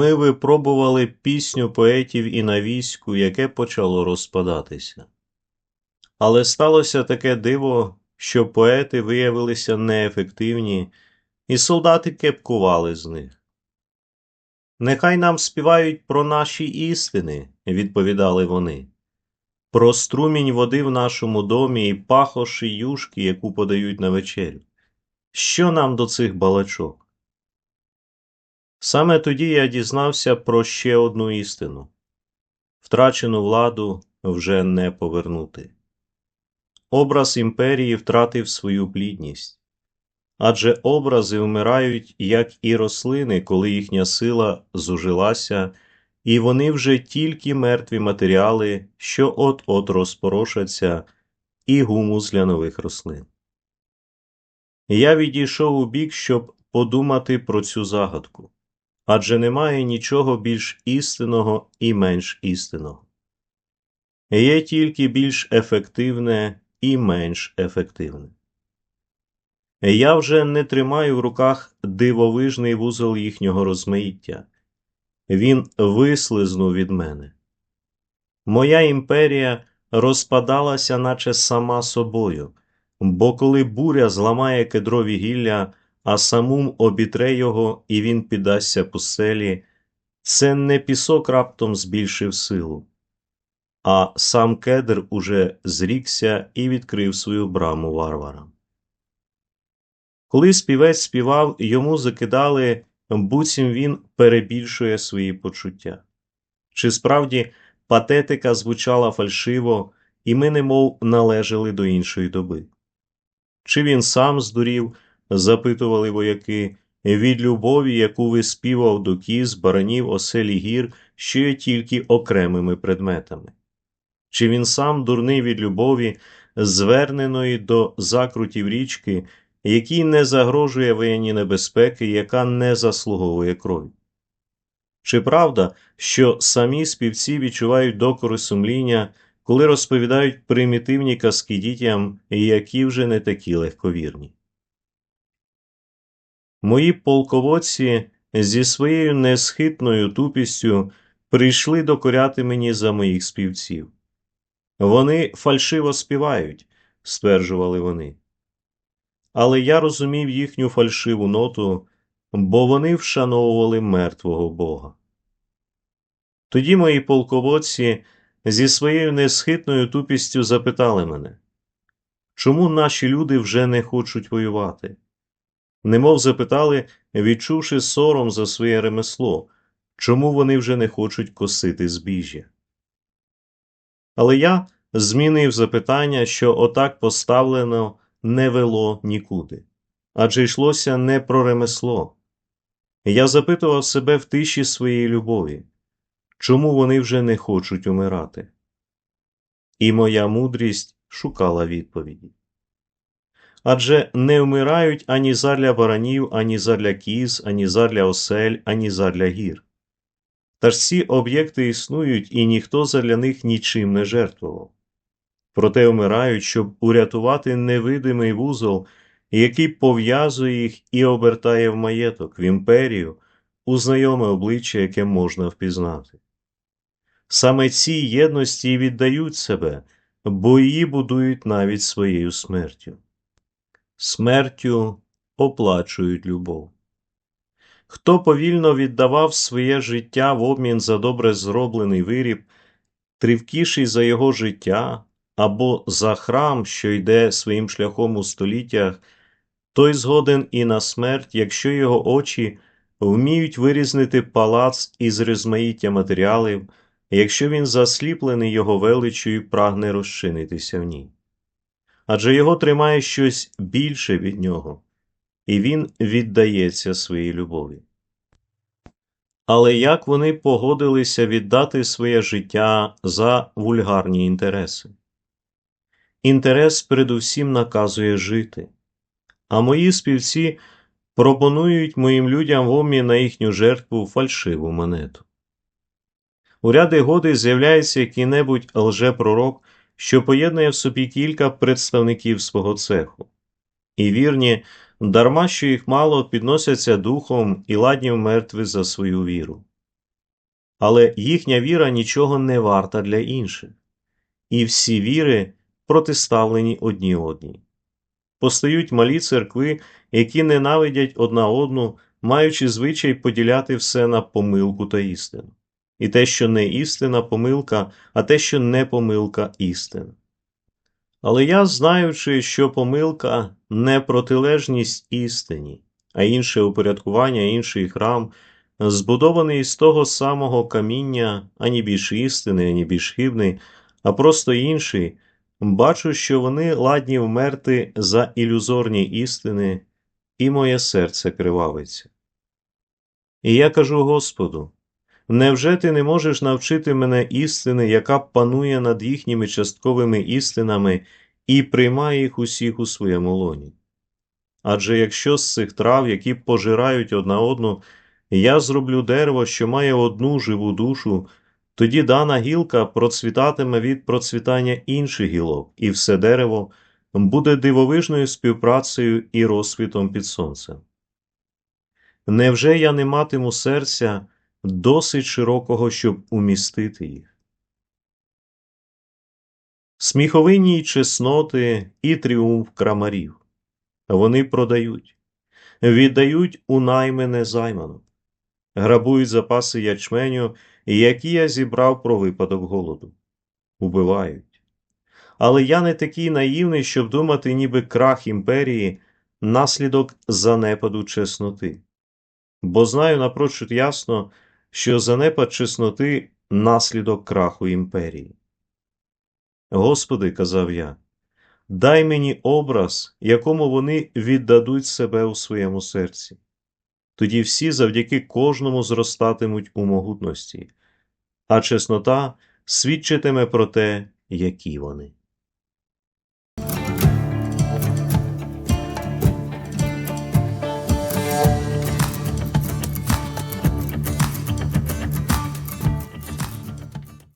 ми випробували пісню поетів і на війську, яке почало розпадатися. Але сталося таке диво, що поети виявилися неефективні, і солдати кепкували з них. Нехай нам співають про наші істини, відповідали вони, про струмінь води в нашому домі і пахоші юшки, яку подають на вечерю. Що нам до цих балачок? Саме тоді я дізнався про ще одну істину втрачену владу вже не повернути. Образ імперії втратив свою плідність, адже образи вмирають, як і рослини, коли їхня сила зужилася, і вони вже тільки мертві матеріали, що от-от розпорошаться, і гумус для нових рослин. Я відійшов у бік, щоб подумати про цю загадку адже немає нічого більш істинного і менш істинного. Є тільки більш ефективне і менш ефективне. Я вже не тримаю в руках дивовижний вузол їхнього розмаїття. Він вислизнув від мене. Моя імперія розпадалася, наче сама собою, бо коли буря зламає кедрові гілля, а самум обітре його, і він піддасться пустелі, це не пісок раптом збільшив силу, а сам кедр уже зрікся і відкрив свою браму варварам. Коли співець співав, йому закидали, буцім він перебільшує свої почуття. Чи справді патетика звучала фальшиво, і ми немов належали до іншої доби? Чи він сам здурів? Запитували вояки, від любові, яку виспівав до кіз, баранів, оселі гір, що є тільки окремими предметами. Чи він сам дурний від любові, зверненої до закрутів річки, якій не загрожує воєнні небезпеки, яка не заслуговує крові? Чи правда, що самі співці відчувають докори сумління, коли розповідають примітивні казки дітям, які вже не такі легковірні? Мої полководці зі своєю несхитною тупістю прийшли докоряти мені за моїх співців. Вони фальшиво співають, стверджували вони. Але я розумів їхню фальшиву ноту, бо вони вшановували мертвого Бога. Тоді мої полководці зі своєю несхитною тупістю запитали мене, чому наші люди вже не хочуть воювати? Немов запитали, відчувши сором за своє ремесло, чому вони вже не хочуть косити збіжжя. Але я змінив запитання, що отак поставлено не вело нікуди адже йшлося не про ремесло. Я запитував себе в тиші своєї любові, чому вони вже не хочуть умирати. І моя мудрість шукала відповіді адже не вмирають ані задля баранів, ані задля кіз, ані задля осель, ані задля гір. Та ж ці об'єкти існують, і ніхто задля них нічим не жертвував. Проте вмирають, щоб урятувати невидимий вузол, який пов'язує їх і обертає в маєток, в імперію, у знайоме обличчя, яке можна впізнати. Саме ці єдності віддають себе, бо її будують навіть своєю смертю смертю оплачують любов. Хто повільно віддавав своє життя в обмін за добре зроблений виріб, тривкіший за його життя або за храм, що йде своїм шляхом у століттях, той згоден і на смерть, якщо його очі вміють вирізнити палац із розмаїття матеріалів, якщо він засліплений його величою і прагне розчинитися в ній адже його тримає щось більше від нього, і він віддається своїй любові. Але як вони погодилися віддати своє життя за вульгарні інтереси? Інтерес передусім наказує жити, а мої співці пропонують моїм людям в обмін на їхню жертву фальшиву монету. У ряди годи з'являється який-небудь лжепророк, що поєднує в собі кілька представників свого цеху. І вірні, дарма що їх мало підносяться духом і ладні мертві за свою віру. але їхня віра нічого не варта для інших, і всі віри протиставлені одні одній. Постають малі церкви, які ненавидять одна одну, маючи звичай поділяти все на помилку та істину. І те, що не істина помилка, а те, що не помилка істина. Але я, знаючи, що помилка не протилежність істині, а інше упорядкування, інший храм, збудований з того самого каміння, ані більш істини, ані більш хибний, а просто інший, бачу, що вони ладні вмерти за ілюзорні істини, і моє серце кривавиться. І я кажу Господу, невже ти не можеш навчити мене істини, яка панує над їхніми частковими істинами і приймає їх усіх у своєму лоні? Адже якщо з цих трав, які пожирають одна одну, я зроблю дерево, що має одну живу душу, тоді дана гілка процвітатиме від процвітання інших гілок, і все дерево буде дивовижною співпрацею і розсвітом під сонцем. Невже я не матиму серця досить широкого, щоб умістити їх? Сміховинні чесноти і тріумф крамарів. Вони продають, віддають у найми незайманок, грабують запаси ячменю, які я зібрав про випадок голоду, убивають. Але я не такий наївний, щоб думати, ніби крах імперії наслідок занепаду чесноти, бо знаю напрочуд ясно, що занепад чесноти наслідок краху імперії. Господи, казав я, дай мені образ, якому вони віддадуть себе у своєму серці. Тоді всі завдяки кожному зростатимуть у могутності, а чеснота свідчитиме про те, які вони.